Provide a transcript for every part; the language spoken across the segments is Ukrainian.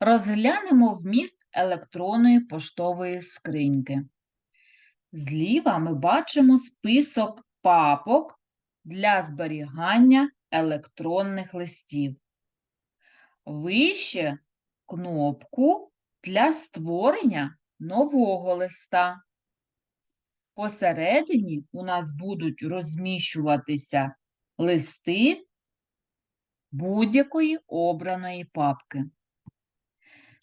Розглянемо вміст електронної поштової скриньки. Зліва ми бачимо список папок для зберігання електронних листів. Вище кнопку для створення нового листа. Посередині у нас будуть розміщуватися листи будь-якої обраної папки.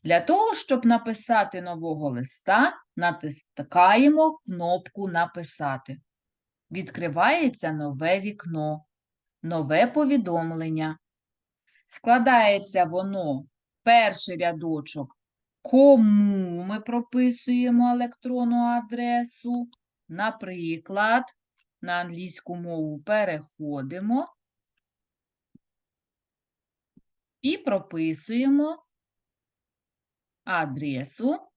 Для того, щоб написати нового листа, натискаємо кнопку Написати. Відкривається нове вікно, нове повідомлення. Складається воно перший рядочок, кому ми прописуємо електронну адресу. Наприклад, на англійську мову переходимо і прописуємо адресу,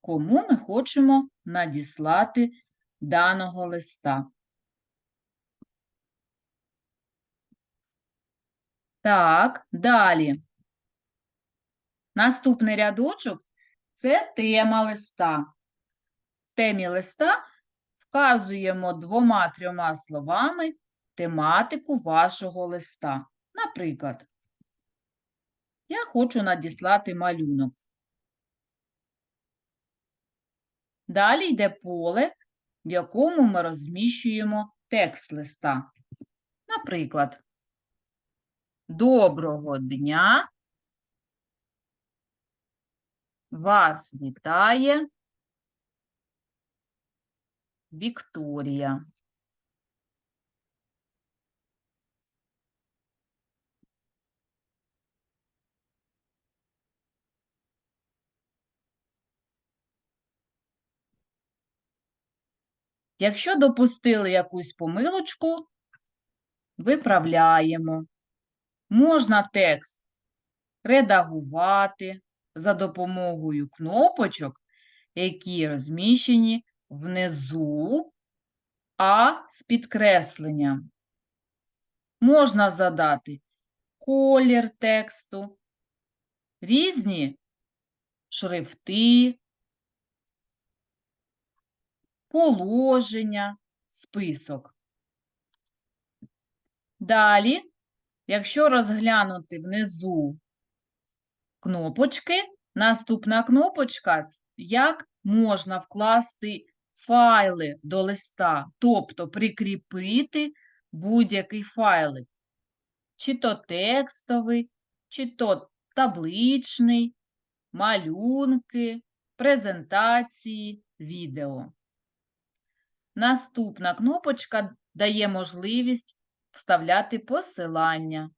кому ми хочемо надіслати даного листа. Так, далі. Наступний рядочок це тема листа. В темі листа вказуємо двома-трьома словами тематику вашого листа. Наприклад, я хочу надіслати малюнок. Далі йде поле, в якому ми розміщуємо текст листа. Наприклад, Доброго дня. Вас вітає Вікторія. Якщо допустили якусь помилочку, виправляємо. Можна текст редагувати за допомогою кнопочок, які розміщені внизу, а з підкресленням. Можна задати колір тексту, різні шрифти, положення, список. Далі, якщо розглянути внизу кнопочки, наступна кнопочка, як можна вкласти файли до листа, тобто прикріпити будь-який файлик, чи то текстовий, чи то табличний, малюнки, презентації, відео. Наступна кнопочка дає можливість вставляти посилання,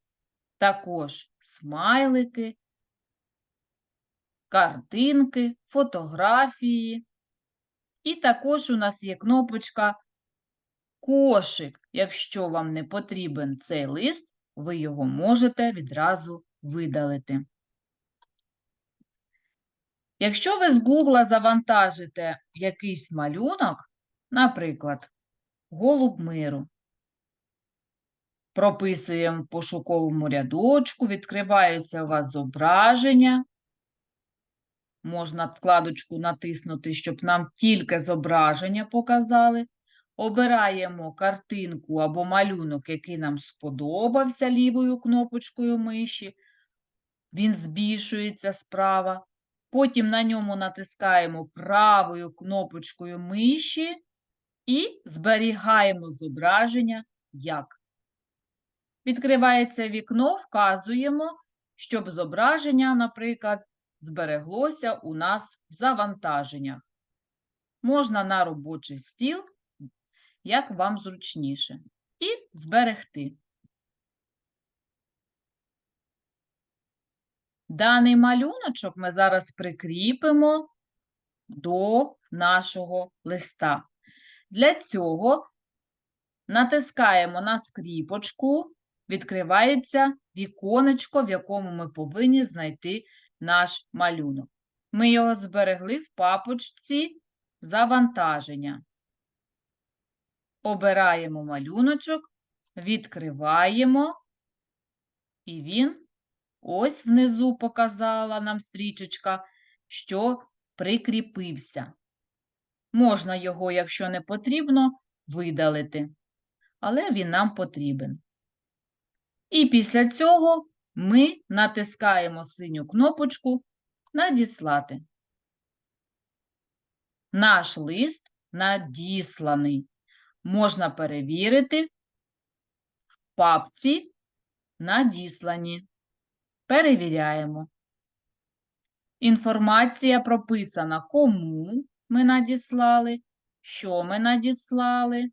також смайлики, картинки, фотографії. І також у нас є кнопочка кошик. Якщо вам не потрібен цей лист, ви його можете відразу видалити. Якщо ви з Гугла завантажите якийсь малюнок, наприклад, голуб миру, прописуємо в пошуковому рядочку, відкривається у вас зображення. Можна вкладочку натиснути, щоб нам тільки зображення показали. Обираємо картинку або малюнок, який нам сподобався лівою кнопочкою миші. Він збільшується справа. Потім на ньому натискаємо правою кнопочкою миші і зберігаємо зображення як. Відкривається вікно, вказуємо, щоб зображення, наприклад, збереглося у нас в завантаженнях. Можна на робочий стіл, як вам зручніше, і зберегти. Даний малюночок ми зараз прикріпимо до нашого листа. Для цього натискаємо на скріпочку, відкривається віконечко, в якому ми повинні знайти наш малюнок. Ми його зберегли в папочці завантаження. Обираємо малюночок, відкриваємо, і він Ось внизу показала нам стрічечка, що прикріпився. Можна його, якщо не потрібно, видалити, але він нам потрібен. І після цього ми натискаємо синю кнопочку Надіслати. Наш лист надісланий. Можна перевірити в папці Надіслані. Перевіряємо. Інформація прописана, кому ми надіслали, що ми надіслали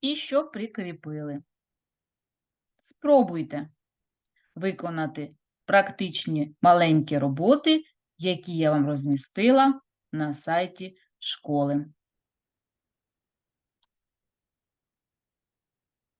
і що прикріпили. Спробуйте виконати практичні маленькі роботи, які я вам розмістила на сайті школи.